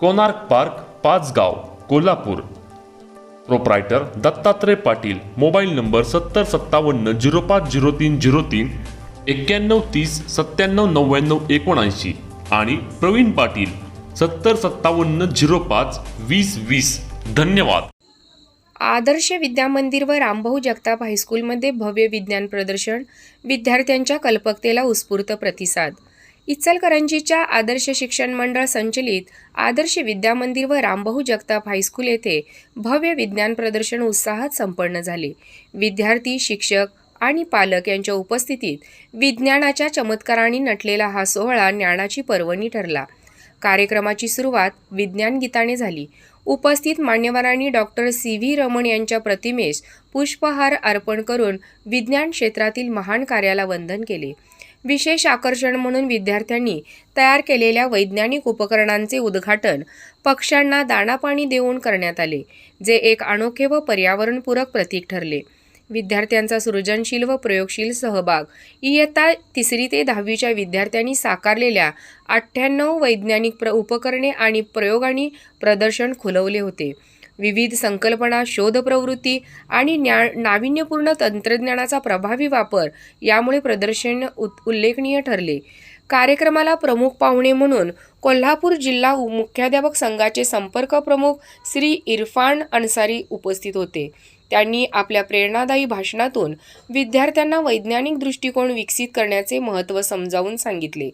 Konark park Pachgaon Kolhapur. Proprietor Dattatray Patil mobile number सत्तर सत्तावन्न zero पाच zero तीन झिरो तीन एक्क्याण्णव तीस सत्त्याण्णव नव्याण्णव एकोणऐंशी आणि प्रवीण पाटील सत्तर सत्तावन्न झिरो पाच वीस वीस. धन्यवाद. आदर्श विद्यामंदिर व रामभाऊ जगताप हायस्कूलमध्ये भव्य विज्ञान प्रदर्शन विद्यार्थ्यांच्या कल्पकतेला उत्स्फूर्त प्रतिसाद. इचलकरंजीच्या आदर्श शिक्षण मंडळ संचलित आदर्श विद्यामंदिर व रामबहू जगताप हायस्कूल येथे भव्य विज्ञान प्रदर्शन उत्साहात संपन्न झाले. विद्यार्थी शिक्षक आणि पालक यांच्या उपस्थितीत विज्ञानाच्या चमत्काराने नटलेला हा सोहळा ज्ञानाची पर्वणी ठरला. कार्यक्रमाची सुरुवात विज्ञान गीताने झाली. उपस्थित मान्यवरांनी डॉक्टर सी. व्ही. रमण यांच्या प्रतिमेस पुष्पहार अर्पण करून विज्ञान क्षेत्रातील महान कार्याला वंदन केले. विशेष आकर्षण म्हणून विद्यार्थ्यांनी तयार केलेल्या वैज्ञानिक उपकरणांचे उद्घाटन पक्ष्यांना दाणापाणी देऊन करण्यात आले जे एक अनोखे व पर्यावरणपूरक प्रतीक ठरले. विद्यार्थ्यांचा सृजनशील व प्रयोगशील सहभाग इयत्ता तिसरी ते दहावीच्या विद्यार्थ्यांनी साकारलेल्या अठ्ठ्याण्णव वैज्ञानिक प्र उपकरणे आणि प्रयोगांनी प्रदर्शन खुलवले होते. विविध संकल्पना शोध प्रवृत्ती आणि ज्ञा नाविन्यपूर्ण तंत्रज्ञानाचा प्रभावी वापर यामुळे प्रदर्शन उ उल्लेखनीय ठरले. कार्यक्रमाला प्रमुख पाहुणे म्हणून कोल्हापूर जिल्हा मुख्याध्यापक संघाचे संपर्क प्रमुख श्री इरफान अन्सारी उपस्थित होते. त्यांनी आपल्या प्रेरणादायी भाषणातून विद्यार्थ्यांना वैज्ञानिक दृष्टिकोन विकसित करण्याचे महत्त्व समजावून सांगितले.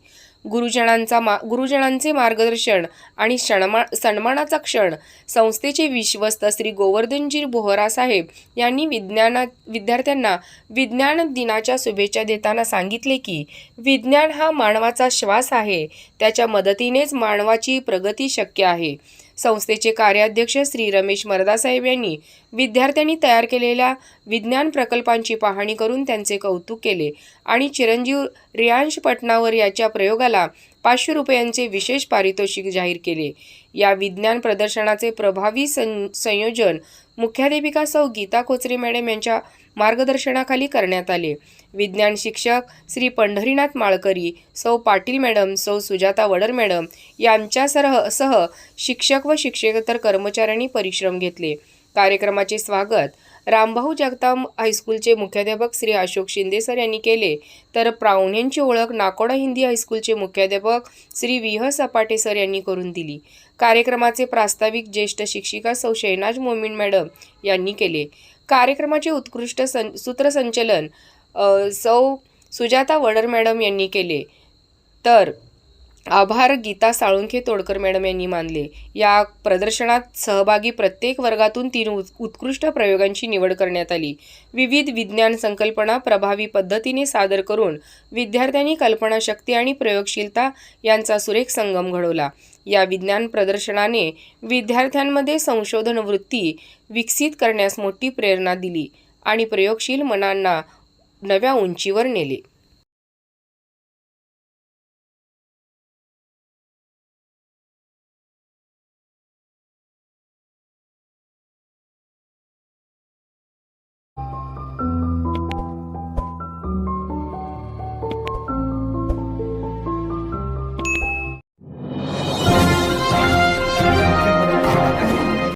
गुरुजनांचा मा गुरुजनांचे मार्गदर्शन आणि सन्मा सन्मानाचा क्षण संस्थेचे विश्वस्त श्री गोवर्धनजी बोहरा साहेब यांनी विज्ञाना विद्यार्थ्यांना विज्ञान दिनाच्या शुभेच्छा देताना सांगितले की विज्ञान हा मानवाचा श्वास आहे त्याच्या मदतीनेच मानवाची प्रगती शक्य आहे. संस्थेचे कार्याध्यक्ष श्री रमेश मरदासाहेब यांनी विद्यार्थ्यांनी तयार केलेल्या विज्ञान प्रकल्पांची पाहणी करून त्यांचे कौतुक केले आणि चिरंजीव रियांश पटनावर याच्या प्रयोगाला पाचशे रुपयांचे विशेष पारितोषिक जाहीर केले. या विज्ञान प्रदर्शनाचे प्रभावी सं संयोजन मुख्याध्यापिका सौ गीता कोचरे मॅडम यांच्या मार्गदर्शनाखाली करण्यात आले. विज्ञान शिक्षक श्री पंढरीनाथ माळकरी सौ पाटील मॅडम सौ सुजाता वडर मॅडम यांच्यासह सह शिक्षक व शिक्षकेतर कर्मचाऱ्यांनी परिश्रम घेतले. कार्यक्रमाचे स्वागत रामभाऊ जगताप हायस्कूलचे मुख्याध्यापक श्री अशोक शिंदे सर यांनी केले. तर पाहुण्यांची ओळख नाकोडा हिंदी हायस्कूलचे मुख्याध्यापक श्री विह सपाटे सर यांनी करून दिली. कार्यक्रमाचे प्रास्ताविक ज्येष्ठ शिक्षिका सौ शैनाज मोमीन मॅडम यांनी केले. कार्यक्रमाचे उत्कृष्ट सं सूत्रसंचलन सौ सुजाता वडर मॅडम यांनी केले. तर आभार गीता साळुंखे तोडकर मॅडम यांनी मानले. या प्रदर्शनात सहभागी प्रत्येक वर्गातून तीन उत् उत्कृष्ट प्रयोगांची निवड करण्यात आली. विविध विज्ञान संकल्पना प्रभावी पद्धतीने सादर करून विद्यार्थ्यांनी कल्पनाशक्ती आणि प्रयोगशीलता यांचा सुरेख संगम घडवला. या विज्ञान प्रदर्शनाने विद्यार्थ्यांमध्ये संशोधन वृत्ती विकसित करण्यास मोठी प्रेरणा दिली आणि प्रयोगशील मनांना नव्या उंचीवर नेले.